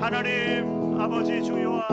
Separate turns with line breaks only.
하나님 아버지 주여와